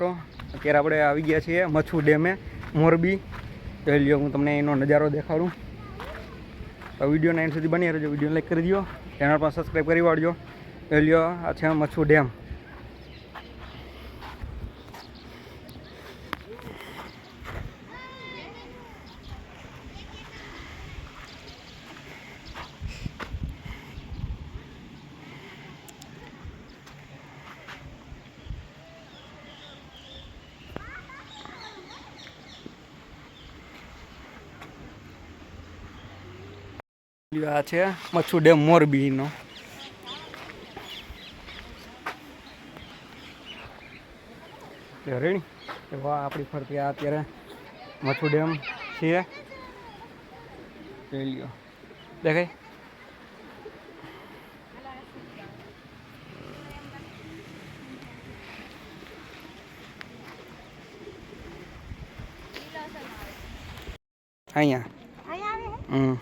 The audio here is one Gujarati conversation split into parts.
તો અત્યારે આપણે આવી ગયા છીએ મચ્છુ ડેમે, મોરબી. તો લ્યો, હું તમને એનો નજારો દેખાડું. તો વીડિયો નાઇન સુધી બની રહેજો વીડિયો લાઈક કરી દો ચેનલ પણ સબસ્ક્રાઈબ કરી વાળજો. એ લ્યો, આ છે મચ્છુ ડેમ. આ છે મચ્છુ ડેમ મોરબીનો. રેડી? એવા આપણી ફરતી આ અત્યારે મચ્છુ ડેમ છે. લ્યો. દેખાય? અહીંયા. હમ.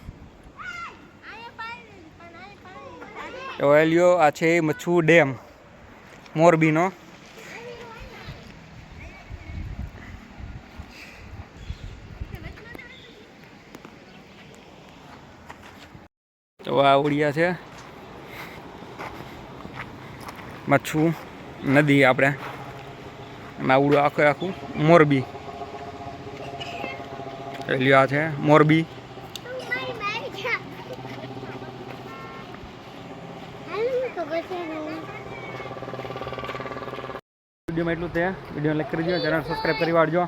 તો એ લ્યો આ છે મચ્છુ ડેમ, મોરબીનો. તો આ ઉડિયા છે. મચ્છુ નદી આપણે. એમાં આવડું આખું આખું મોરબી. એ લ્યો આ છે મોરબી. વિડીયોમાં એટલું તે વીડિયો લાઈક કરી દો ચેનલ સબસ્ક્રાઈબ કરી વાળજો.